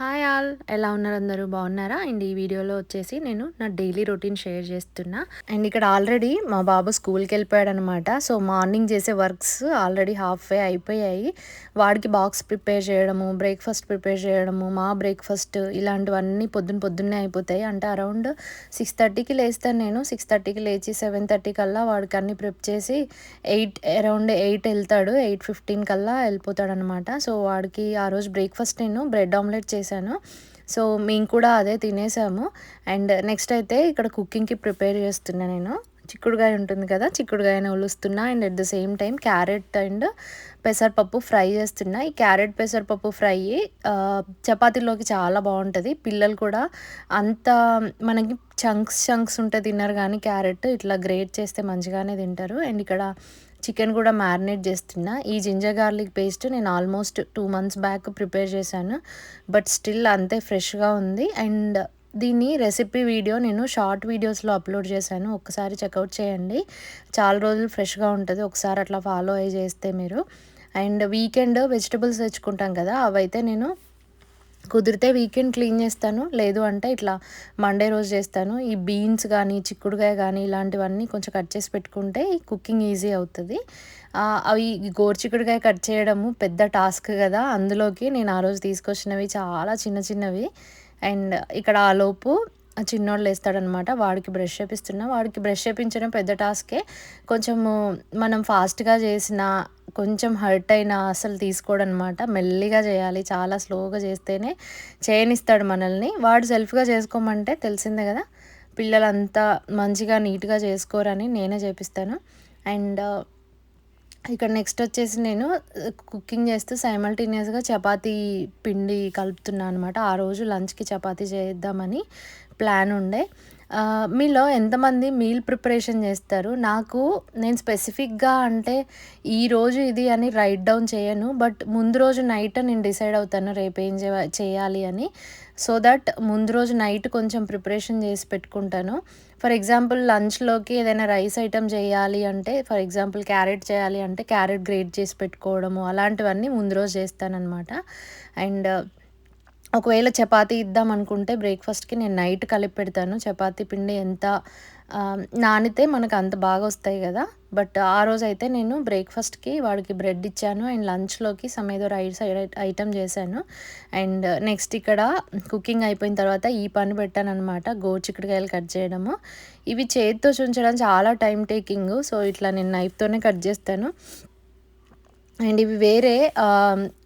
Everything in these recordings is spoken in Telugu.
హాయ్ ఆల్ ఎలా ఉన్నారు అందరూ? బాగున్నారా? అండ్ ఈ వీడియోలో వచ్చేసి నేను నా డైలీ రొటీన్ షేర్ చేస్తున్నా. అండ్ ఇక్కడ ఆల్రెడీ మా బాబు స్కూల్కి వెళ్ళిపోయాడు అనమాట సో మార్నింగ్ చేసే వర్క్స్ ఆల్రెడీ హాఫ్ వే అయిపోయాయి. వాడికి బాక్స్ ప్రిపేర్ చేయడము బ్రేక్ఫాస్ట్ ప్రిపేర్ చేయడము మా బ్రేక్ఫాస్ట్ ఇలాంటివన్నీ పొద్దున్న పొద్దున్నే అయిపోతాయి. అంటే అరౌండ్ సిక్స్ థర్టీకి లేస్తాను నేను. సిక్స్ థర్టీకి లేచి సెవెన్ థర్టీ కల్లా వాడికి అన్ని ప్రిప్ చేసి ఎయిట్ అరౌండ్ ఎయిట్ వెళ్తాడు. ఎయిట్ ఫిఫ్టీన్ కల్లా వెళ్ళిపోతాడు అనమాట సో వాడికి ఆ రోజు బ్రేక్ఫాస్ట్ నేను బ్రెడ్ ఆమ్లెట్ చేశాను. సో మేము కూడా అదే తినేసాము. అండ్ నెక్స్ట్ అయితే ఇక్కడ కుకింగ్కి ప్రిపేర్ చేస్తున్నా నేను. చిక్కుడుగాయ ఉంటుంది కదా చిక్కుడుగాయను ఉలుస్తున్నా. And at the same time carrot and పెసరపప్పు ఫ్రై చేస్తున్నా. ఈ క్యారెట్ పెసరపప్పు ఫ్రై చపాతీలోకి చాలా బాగుంటుంది. పిల్లలు కూడా అంత మనకి చంక్స్ చంక్స్ ఉంటే తిన్నారు కానీ క్యారెట్ ఇట్లా గ్రేట్ చేస్తే మంచిగానే తింటారు. అండ్ ఇక్కడ చికెన్ కూడా మ్యారినేట్ చేస్తున్నా. ఈ జింజర్ గార్లిక్ పేస్ట్ నేను almost two months back prepare చేశాను. బట్ స్టిల్ అంతే ఫ్రెష్గా ఉంది. అండ్ దీన్ని రెసిపీ వీడియో నేను షార్ట్ వీడియోస్లో అప్లోడ్ చేశాను. ఒకసారి చెక్అవుట్ చేయండి. చాలా రోజులు ఫ్రెష్గా ఉంటుంది. ఒకసారి అట్లా ఫాలో అయ్యి చేస్తే మీరు. అండ్ వీకెండ్ వెజిటబుల్స్ తెచ్చుకుంటాం కదా అవైతే నేను కుదిరితే వీకెండ్ క్లీన్ చేస్తాను. లేదు అంటే ఇట్లా మండే రోజు చేస్తాను. ఈ బీన్స్ కానీ చిక్కుడుకాయ కానీ ఇలాంటివన్నీ కొంచెం కట్ చేసి పెట్టుకుంటే కుకింగ్ ఈజీ అవుతుంది. అవి గోర్చిక్కుడుకాయ కట్ చేయడము పెద్ద టాస్క్ కదా. అందులోకి నేను ఆ రోజు తీసుకొచ్చినవి చాలా చిన్న చిన్నవి. అండ్ ఇక్కడ ఆలోపు చిన్నోళ్ళు వేస్తాడనమాట వాడికి బ్రష్ చేపిస్తున్నా. వాడికి బ్రష్ చేపించడం పెద్ద టాస్కే కొంచెము మనం ఫాస్ట్గా చేసిన కొంచెం హర్ట్ అయినా అసలు తీసుకోడు అనమాట మెల్లిగా చేయాలి. చాలా స్లోగా చేస్తేనే చేయనిస్తాడు మనల్ని. వాడు సెల్ఫ్గా చేసుకోమంటే తెలిసిందే కదా. పిల్లలంతా మంచిగా నీట్గా చేసుకోరని నేనే చేపిస్తాను. అండ్ ఇక్కడ నెక్స్ట్ వచ్చేసి నేను కుకింగ్ చేస్తూ సైమల్టేనియస్గా చపాతీ పిండి కలుపుతున్నాను అనమాట. ఆ రోజు లంచ్కి చపాతీ చేద్దామని ప్లాన్ ఉండే. మీలో ఎంతమంది మీల్ ప్రిపరేషన్ చేస్తారు? నాకు నేను స్పెసిఫిక్గా అంటే ఈ రోజు ఇది అని రైట్ డౌన్ చేయను బట్ ముందు రోజు నైట్ నేను డిసైడ్ అవుతాను రేపు ఏం చేయాలి అని. సో దట్ ముందు రోజు నైట్ కొంచెం ప్రిపరేషన్ చేసి పెట్టుకుంటాను. ఫర్ ఎగ్జాంపుల్ లంచ్లోకి ఏదైనా రైస్ ఐటమ్ చేయాలి అంటే ఫర్ ఎగ్జాంపుల్ క్యారెట్ చేయాలి అంటే క్యారెట్ గ్రేట్ చేసి పెట్టుకోవడము అలాంటివన్నీ ముందు రోజు చేస్తానన్నమాట. అండ్ ఒకవేళ చపాతీ ఇద్దాం అనుకుంటే బ్రేక్ఫాస్ట్కి నేను నైట్ కలిపి పెడతాను. చపాతీ పిండి ఎంత నానితే మనకు అంత బాగా వస్తాయి కదా. బట్ ఆ రోజు అయితే నేను బ్రేక్ఫాస్ట్కి వాడికి బ్రెడ్ ఇచ్చాను. అండ్ లంచ్లోకి సమ్ ఏదో రైస్ ఐటమ్ చేశాను. అండ్ నెక్స్ట్ ఇక్కడ కుకింగ్ అయిపోయిన తర్వాత ఈ పని పెట్టాను అనమాట గోచిక్కుడుకాయలు కట్ చేయడము. ఇవి చేతితో చూపించడం చాలా టైం టేకింగ్ సో ఇట్లా నేను నైఫ్తోనే కట్ చేస్తాను. అండ్ ఇవి వేరే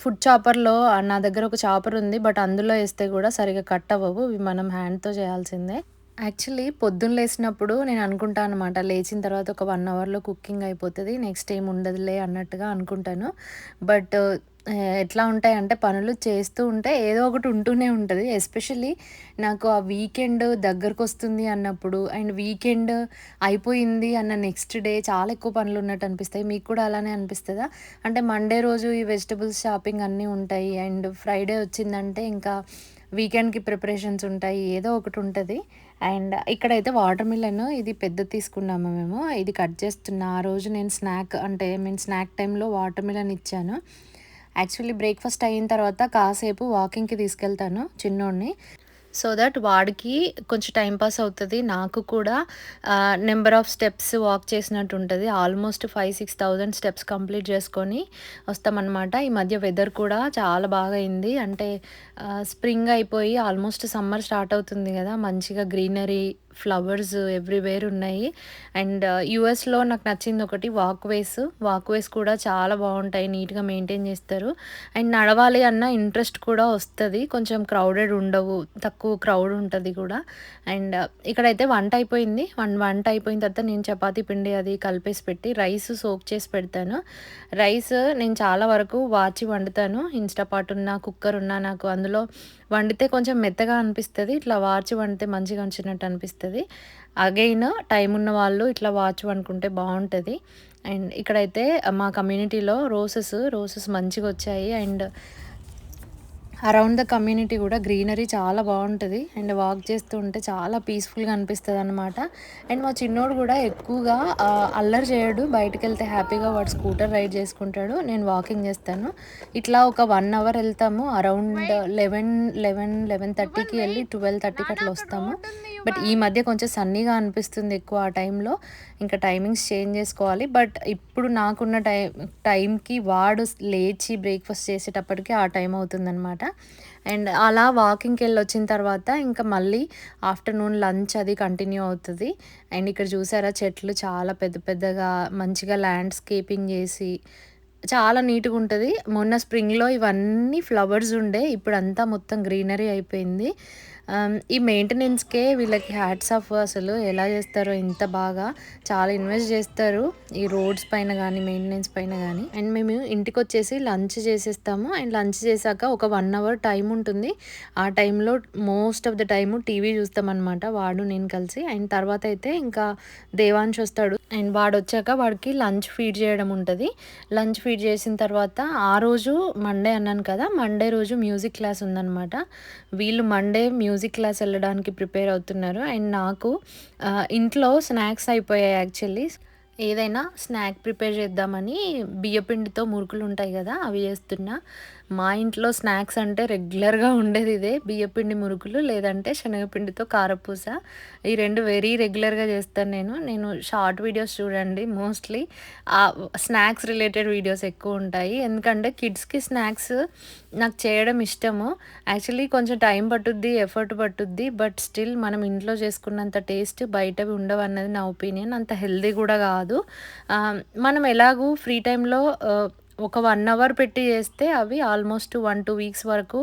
ఫుడ్ చాపర్లో నా దగ్గర ఒక చాపర్ ఉంది బట్ అందులో వేస్తే కూడా సరిగా కట్ అవ్వవు. ఇవి మనం హ్యాండ్తో చేయాల్సిందే. యాక్చువల్లీ పొద్దున్న లేచినప్పుడు నేను అనుకుంటాను అనమాట లేచిన తర్వాత ఒక వన్ అవర్లో కుకింగ్ అయిపోతుంది నెక్స్ట్ ఏం ఉండదులే అన్నట్టుగా అనుకుంటాను. బట్ ఎట్లా ఉంటాయంటే పనులు చేస్తూ ఉంటే ఏదో ఒకటి ఉంటూనే ఉంటుంది. ఎస్పెషల్లీ నాకు ఆ వీకెండ్ దగ్గరకు వస్తుంది అన్నప్పుడు అండ్ వీకెండ్ అయిపోయింది అన్న నెక్స్ట్ డే చాలా ఎక్కువ పనులు ఉన్నట్టు అనిపిస్తాయి. మీకు కూడా అలానే అనిపిస్తుందా? అంటే మండే రోజు ఈ వెజిటబుల్స్ షాపింగ్ అన్నీ ఉంటాయి అండ్ ఫ్రైడే వచ్చిందంటే ఇంకా వీకెండ్కి ప్రిపరేషన్స్ ఉంటాయి ఏదో ఒకటి ఉంటుంది. అండ్ ఇక్కడైతే వాటర్ మిలన్ ఇది పెద్ద తీసుకున్నాము మేము. ఇది కట్ చేస్తున్నా. ఆ రోజు నేను స్నాక్ అంటే నేను స్నాక్ టైంలో వాటర్ మిలన్ ఇచ్చాను. యాక్చువల్లీ బ్రేక్ఫాస్ట్ అయిన తర్వాత కాసేపు వాకింగ్కి తీసుకెళ్తాను చిన్నోడిని. సో దట్ వాడికి కొంచెం టైం పాస్ అవుతుంది. నాకు కూడా నెంబర్ ఆఫ్ స్టెప్స్ వాక్ చేసినట్టు ఉంటుంది. Almost five six thousand steps complete చేసుకొని వస్తామన్నమాట. ఈ మధ్య వెదర్ కూడా చాలా బాగా అయింది. అంటే స్ప్రింగ్ అయిపోయి ఆల్మోస్ట్ సమ్మర్ స్టార్ట్ అవుతుంది కదా. మంచిగా గ్రీనరీ ఫ్లవర్స్ ఎవ్రీవేర్ ఉన్నాయి. అండ్ uh, యుఎస్లో నాకు నచ్చింది ఒకటి వాక్వేస్. వాక్వేస్ కూడా చాలా బాగుంటాయి నీట్గా మెయింటైన్ చేస్తారు. అండ్ నడవాలి అన్న ఇంట్రెస్ట్ కూడా వస్తుంది. కొంచెం క్రౌడెడ్ ఉండవు తక్కువ క్రౌడ్ ఉంటుంది కూడా. అండ్ uh, ఇక్కడైతే వంట అయిపోయింది. వన్ వంట అయిపోయిన తర్వాత నేను చపాతీ పిండి అది కలిపేసి పెట్టి రైస్ సోక్ చేసి పెడతాను. రైస్ నేను చాలా వరకు వాచి వండుతాను. ఇన్స్టాపాట్ ఉన్న కుక్కర్ ఉన్నా నాకు అందులో వండితే కొంచెం మెత్తగా అనిపిస్తుంది ఇట్లా వాచి వండితే మంచిగా ఉంచినట్టు అనిపిస్తుంది. అగైన్ టైం ఉన్న వాళ్ళు ఇట్లా వాచ్ వండుకుంటే బాగుంటుంది. అండ్ ఇక్కడైతే మా కమ్యూనిటీలో రోసెస్ రోసెస్ మంచిగా వచ్చాయి. అండ్ అరౌండ్ ద కమ్యూనిటీ కూడా గ్రీనరీ చాలా బాగుంటుంది. అండ్ వాక్ చేస్తూ ఉంటే చాలా పీస్ఫుల్గా అనిపిస్తుంది అనమాట అండ్ మా చిన్నోడు కూడా ఎక్కువగా అల్లరి చేయడు. బయటకు వెళ్తే హ్యాపీగా వాడు స్కూటర్ రైడ్ చేసుకుంటాడు. నేను వాకింగ్ చేస్తాను. ఇట్లా ఒక వన్ అవర్ వెళ్తాము. అరౌండ్ లెవెన్ లెవెన్ లెవెన్ థర్టీకి వెళ్ళి ట్వెల్వ్ థర్టీకి అట్లా వస్తాము. బట్ ఈ మధ్య కొంచెం సన్నీగా అనిపిస్తుంది ఎక్కువ ఆ టైంలో ఇంకా టైమింగ్స్ చేంజ్ చేసుకోవాలి. బట్ ఇప్పుడు నాకున్న టైం టైంకి వాడు లేచి బ్రేక్ఫాస్ట్ చేసేటప్పటికి ఆ టైం అవుతుందన్నమాట. అండ్ అలా వాకింగ్కి వెళ్ళి వచ్చిన తర్వాత ఇంకా మళ్ళీ ఆఫ్టర్నూన్ లంచ్ అది కంటిన్యూ అవుతుంది. అండ్ ఇక్కడ చూసారా చెట్లు చాలా పెద్ద పెద్దగా మంచిగా ల్యాండ్స్కేపింగ్ చేసి చాలా నీట్గా ఉంటుంది. మొన్న స్ప్రింగ్లో ఇవన్నీ ఫ్లవర్స్ ఉండే ఇప్పుడు అంతా మొత్తం గ్రీనరీ అయిపోయింది. Um, ఈ మెయింటెనెన్స్కే వీళ్ళకి హ్యాట్స్ ఆఫ్ అసలు. ఎలా చేస్తారో ఇంత బాగా చాలా ఇన్వెస్ట్ చేస్తారు. ఈ రోడ్స్ పైన కానీ మెయింటెనెన్స్ పైన కానీ అండ్ మేము ఇంటికి వచ్చేసి లంచ్ చేసేస్తాము. అండ్ లంచ్ చేశాక ఒక వన్ అవర్ టైం ఉంటుంది. ఆ టైంలో most of the time TV చూస్తామన్నమాట. వాడు నేను కలిసి. అండ్ తర్వాత అయితే ఇంకా దేవాంశ్ వస్తాడు. అండ్ వాడు వచ్చాక వాడికి లంచ్ ఫీడ్ చేయడం ఉంటుంది. లంచ్ ఫీడ్ చేసిన తర్వాత ఆ రోజు మండే అన్నాను కదా. మండే రోజు మ్యూజిక్ క్లాస్ ఉందన్నమాట. వీళ్ళు మండే మ్యూజిక్ క్లాస్ వెళ్ళడానికి ప్రిపేర్ అవుతున్నారు. అండ్ నాకు ఇంట్లో స్నాక్స్ అయిపోయాయి యాక్చువల్లీ. ఏదైనా స్నాక్ ప్రిపేర్ చేద్దామని బియ్యపిండితో మురుకులు ఉంటాయి కదా అవి చేస్తున్నా. మా ఇంట్లో స్నాక్స్ అంటే రెగ్యులర్గా ఉండేది ఇదే. బియ్యపిండి మురుకులు లేదంటే శనగపిండితో కారపూస. ఈ రెండు వెరీ రెగ్యులర్గా చేస్తాను నేను. నేను షార్ట్ వీడియోస్ చూడండి మోస్ట్లీ. స్నాక్స్ రిలేటెడ్ వీడియోస్ ఎక్కువ ఉంటాయి. ఎందుకంటే కిడ్స్కి స్నాక్స్ నాకు చేయడం ఇష్టము. యాక్చువల్లీ కొంచెం టైం పట్టుద్ది ఎఫర్ట్ పట్టుద్ది బట్ స్టిల్ మనం ఇంట్లో చేసుకున్నంత టేస్ట్ బయటవి ఉండవు అన్నది నా ఒపీనియన్. అంత హెల్దీ కూడా కాదు. మనం ఎలాగూ ఫ్రీ టైంలో ఒక వన్ అవర్ పెట్టి చేస్తే అవి ఆల్మోస్ట్ వన్ టూ వీక్స్ వరకు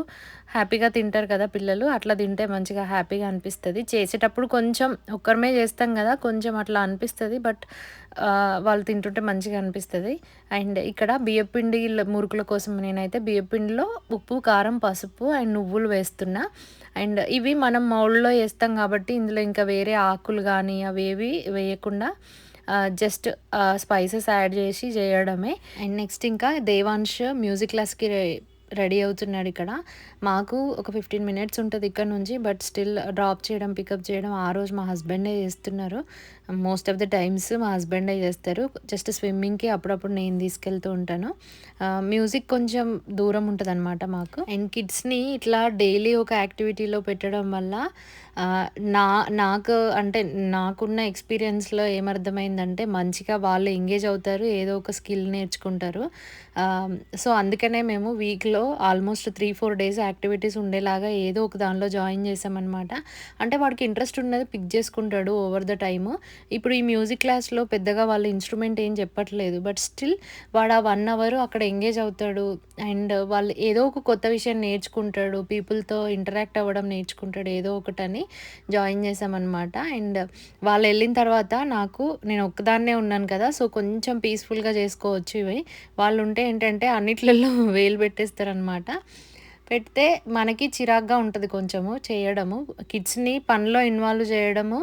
హ్యాపీగా తింటారు కదా పిల్లలు. అట్లా తింటే మంచిగా హ్యాపీగా అనిపిస్తుంది. చేసేటప్పుడు కొంచెం ఒక్కరమే చేస్తాం కదా కొంచెం అట్లా అనిపిస్తుంది. బట్ వాళ్ళు తింటుంటే మంచిగా అనిపిస్తుంది. అండ్ ఇక్కడ బియ్యపిండి మురుకుల కోసం నేనైతే బియ్యపిండిలో ఉప్పు కారం పసుపు అండ్ నువ్వులు వేస్తున్నా. అండ్ ఇవి మనం మౌల్డ్లో వేస్తాం కాబట్టి ఇందులో ఇంకా వేరే ఆకులు కానీ అవేవి వేయకుండా జస్ట్ స్పైసెస్ యాడ్ చేసి చేయడమే. అండ్ నెక్స్ట్ ఇంకా దేవాంశ్ మ్యూజిక్ క్లాస్కి రెడీ అవుతున్నాడు ఇక్కడ. మాకు ఒక ఫిఫ్టీన్ మినిట్స్ ఉంటుంది ఇక్కడ నుంచి బట్ స్టిల్ డ్రాప్ చేయడం పికప్ చేయడం ఆ రోజు మా హస్బెండే చేస్తున్నారు. మోస్ట్ ఆఫ్ ద టైమ్స్ మా హస్బెండే చేస్తారు. జస్ట్ స్విమ్మింగ్కి అప్పుడప్పుడు నేను తీసుకెళ్తూ ఉంటాను. మ్యూజిక్ కొంచెం దూరం ఉంటుంది అనమాట మాకు అండ్ కిడ్స్ని ఇట్లా డైలీ ఒక యాక్టివిటీలో పెట్టడం వల్ల నా నాకు అంటే నాకున్న ఎక్స్పీరియన్స్లో ఏమర్థమైందంటే మంచిగా వాళ్ళు ఎంగేజ్ అవుతారు ఏదో ఒక స్కిల్ నేర్చుకుంటారు. సో అందుకనే మేము వీక్లో almost three four days activities ఉండేలాగా ఏదో ఒక దానిలో జాయిన్ చేసామన్నమాట అంటే వాడికి ఇంట్రెస్ట్ ఉన్నది పిక్ చేసుకుంటాడు ఓవర్ ద టైము ఇప్పుడు ఈ మ్యూజిక్ క్లాస్లో పెద్దగా వాళ్ళు ఇన్స్ట్రుమెంట్ ఏం చెప్పట్లేదు. బట్ స్టిల్ వాడు ఆ వన్ అవర్ అక్కడ ఎంగేజ్ అవుతాడు. అండ్ వాళ్ళు ఏదో ఒక కొత్త విషయం నేర్చుకుంటాడు. పీపుల్తో ఇంటరాక్ట్ అవ్వడం నేర్చుకుంటాడు ఏదో ఒకటని జాయిన్ చేసామన్నమాట అండ్ వాళ్ళు వెళ్ళిన తర్వాత నాకు నేను ఒక్కదాన్నే ఉన్నాను కదా సో కొంచెం పీస్ఫుల్గా చేసుకోవచ్చు ఇవి. వాళ్ళు ఉంటే ఏంటంటే అన్నిట్లలో వేలు పెట్టేస్తారనమాట పెడితే మనకి చిరాగ్గా ఉంటుంది కొంచెము చేయడము. కిడ్స్ని పనిలో ఇన్వాల్వ్ చేయడము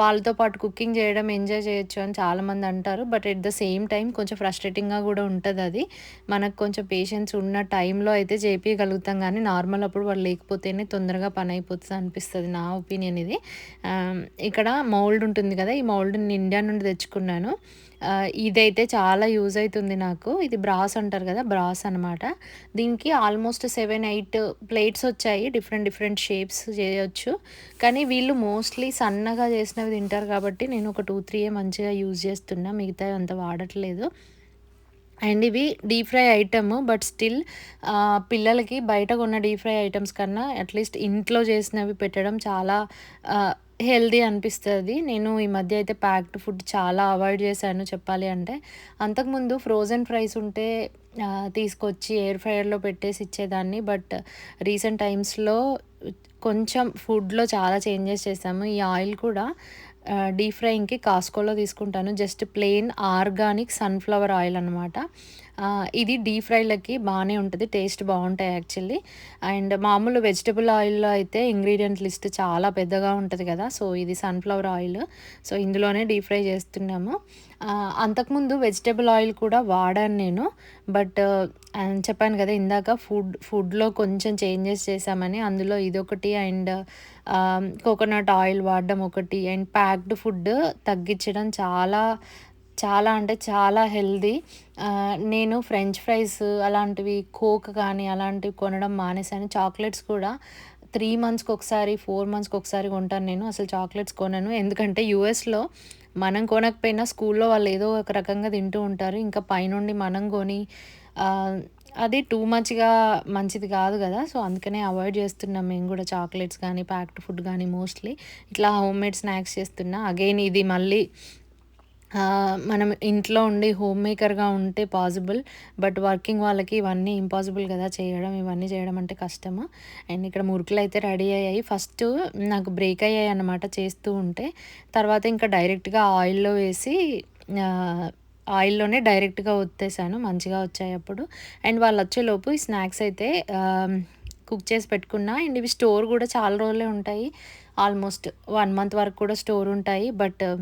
వాళ్ళతో పాటు కుకింగ్ చేయడం ఎంజాయ్ చేయొచ్చు అని చాలామంది అంటారు. But at the same time కొంచెం ఫ్రస్ట్రేటింగ్గా కూడా ఉంటుంది అది. మనకు కొంచెం పేషెన్స్ ఉన్న టైంలో అయితే చేపించగలుగుతాం కానీ నార్మల్ అప్పుడు వాళ్ళు లేకపోతేనే తొందరగా పని అయిపోతుంది అనిపిస్తుంది నా ఒపీనియన్ ఇది. ఇక్కడ మౌల్డ్ ఉంటుంది కదా ఈ మౌల్డ్ నేను ఇండియా నుండి తెచ్చుకున్నాను. ఇదైతే చాలా యూజ్ అవుతుంది నాకు. ఇది బ్రాస్ అంటారు కదా బ్రాస్ అనమాట దీనికి ఆల్మోస్ట్ సెవెన్ ఎయిట్ ప్లేట్స్ వచ్చాయి. డిఫరెంట్ డిఫరెంట్ షేప్స్ చేయొచ్చు. కానీ వీళ్ళు మోస్ట్లీ సన్నగా చేసినవి తింటారు కాబట్టి నేను ఒక టూ త్రీ మంచిగా యూజ్ చేస్తున్నా. మిగతా అంత వాడట్లేదు. అండ్ ఇవి deep fry item but still పిల్లలకి బయట కొన్న డీప్ ఫ్రై ఐటమ్స్ కన్నా అట్లీస్ట్ ఇంట్లో చేసినవి పెట్టడం చాలా హెల్దీ అనిపిస్తుంది. నేను ఈ మధ్య అయితే ప్యాక్డ్ ఫుడ్ చాలా అవాయిడ్ చేశాను చెప్పాలి అంటే. అంతకుముందు ఫ్రోజన్ ఫ్రైస్ ఉంటే తీసుకొచ్చి ఎయిర్ ఫ్రైయర్లో పెట్టేసి ఇచ్చేదాన్ని. బట్ రీసెంట్ టైమ్స్లో కొంచెం ఫుడ్లో చాలా చేంజెస్ చేసాము ఈ ఆయిల్ కూడా డీప్ ఫ్రైయింగ్కి కాస్కోలో తీసుకుంటాను. Just plain organic sunflower oil అనమాట ఇది డీప్ ఫ్రైలకి బాగానే ఉంటుంది టేస్ట్ బాగుంటాయి యాక్చువల్లీ. అండ్ మామూలు వెజిటబుల్ ఆయిల్లో అయితే ఇంగ్రీడియంట్ లిస్ట్ చాలా పెద్దగా ఉంటుంది కదా సో ఇది సన్ఫ్లవర్ ఆయిల్. సో ఇందులోనే డీప్ ఫ్రై చేస్తున్నాము. అంతకుముందు వెజిటబుల్ ఆయిల్ కూడా వాడాను నేను బట్ చెప్పాను కదా ఇందాక ఫుడ్ ఫుడ్లో కొంచెం చేంజెస్ చేశామని అందులో ఇదొకటి అండ్ కోకోనట్ ఆయిల్ వాడడం ఒకటి అండ్ ప్యాక్డ్ ఫుడ్ తగ్గించడం చాలా చాలా అంటే చాలా హెల్దీ. నేను ఫ్రెంచ్ ఫ్రైస్ అలాంటివి కోక్ కానీ అలాంటివి కొనడం మానేశాను. చాక్లెట్స్ కూడా త్రీ మంత్స్కి ఒకసారి ఫోర్ మంత్స్కి ఒకసారి కొంటాను నేను. అసలు చాక్లెట్స్ కొనను. ఎందుకంటే యూఎస్లో మనం కొనకపోయినా స్కూల్లో వాళ్ళు ఏదో ఒక రకంగా తింటూ ఉంటారు. ఇంకా పైనుండి మనం కొని అది టూ మచ్గా మంచిది కాదు కదా. సో అందుకనే అవాయిడ్ చేస్తున్నాం మేము కూడా చాక్లెట్స్ కానీ ప్యాక్డ్ ఫుడ్ కానీ మోస్ట్లీ. ఇట్లా హోమ్ మేడ్ స్నాక్స్ చేస్తున్నా. అగైన్ ఇది మళ్ళీ మనం ఇంట్లో ఉండి హోమ్ మేకర్గా ఉంటే పాసిబుల్ బట్ వర్కింగ్ వాళ్ళకి ఇవన్నీ ఇంపాసిబుల్ కదా చేయడం ఇవన్నీ చేయడం అంటే కష్టము. అండ్ ఇక్కడ మురుకులు అయితే రెడీ అయ్యాయి. ఫస్ట్ నాకు బ్రేక్ అయ్యాయి అన్నమాట చేస్తూ ఉంటే. తర్వాత ఇంకా డైరెక్ట్గా ఆయిల్లో వేసి ఆయిల్లోనే డైరెక్ట్గా ఒత్తేసాను. మంచిగా వచ్చాయి అప్పుడు. అండ్ వాళ్ళు వచ్చేలోపు ఈ స్నాక్స్ అయితే కుక్ చేసి పెట్టుకున్నా. అండ్ ఇవి స్టోర్ కూడా చాలా రోజులే ఉంటాయి. ఆల్మోస్ట్ వన్ మంత్ వరకు కూడా స్టోర్ ఉంటాయి. బట్ uh,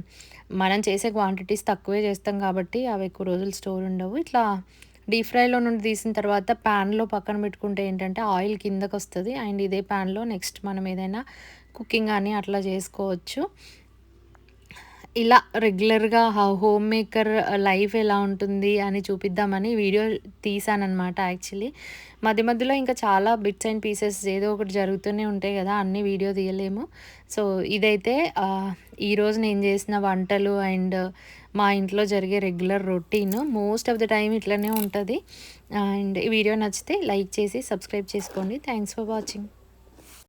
మనం చేసే క్వాంటిటీస్ తక్కువే చేస్తాం కాబట్టి అవి ఎక్కువ రోజులు స్టోర్ ఉండవు. ఇట్లా డీప్ ఫ్రైలో నుండి తీసిన తర్వాత ప్యాన్లో పక్కన పెట్టుకుంటే ఏంటంటే ఆయిల్ కిందకు వస్తుంది అండ్ ఇదే ప్యాన్లో నెక్స్ట్ మనం ఏదైనా కుకింగ్ కానీ అట్లా చేసుకోవచ్చు. ఇలా రెగ్యులర్గా హోమ్ మేకర్ లైఫ్ ఎలా ఉంటుంది అని చూపిద్దామని వీడియో తీసానమాట యాక్చువల్లీ. మధ్య మధ్యలో ఇంకా చాలా బిట్స్ అండ్ పీసెస్ ఏదో ఒకటి జరుగుతూనే ఉంటాయి కదా అన్ని వీడియో తీయలేము. సో ఇదైతే ఈరోజు నేను చేసిన వంటలు అండ్ మా ఇంట్లో జరిగే regular routine most of the time ఇట్లనే ఉంటుంది. అండ్ ఈ వీడియో నచ్చితే లైక్ చేసి సబ్స్క్రైబ్ చేసుకోండి. Thanks for watching.